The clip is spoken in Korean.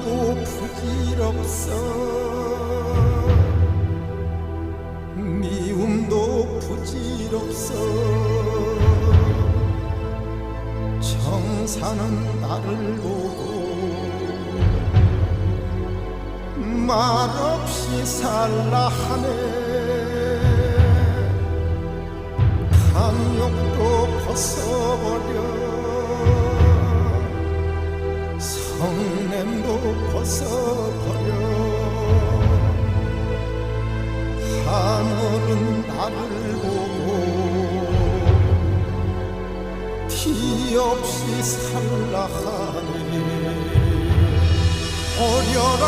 아무도 부질없어. 미움도 부질없어. 정사는 나를 보고 말없이 살라 하네. 탐욕도 벗어버려 성냄도 벗어버려. 하늘은 나를 보고 티 없이 살라 하니 오려라